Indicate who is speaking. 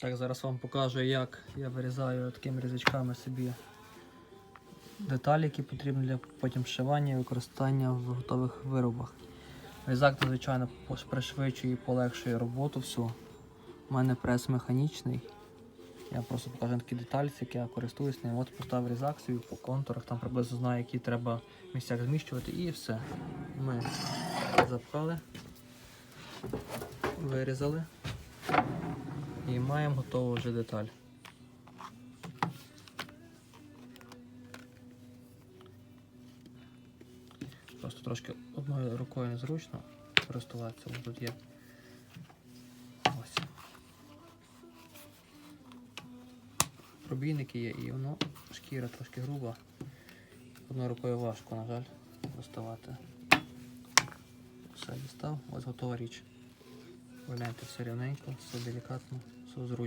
Speaker 1: Так, зараз вам покажу, як я вирізаю такими різачками собі деталі, які потрібні для потім вшивання і використання в готових виробах. Різак, звичайно, пришвидшує і полегшує роботу всю. У мене прес механічний. Я просто покажу такі деталі, які я користуюсь ним. От поставив різак собі по контурах, там приблизно знаю, які треба в місцях зміщувати і все. Ми запхали, вирізали і маємо готову вже деталь. Просто трошки одною рукою незручно користуватися, бо тут є. Пробійники є і воно шкіра трошки груба. Одною рукою важко, на жаль, доставати. Все дістав, ось готова річ. Гляньте, все рівненько, все делікатно, все зручно.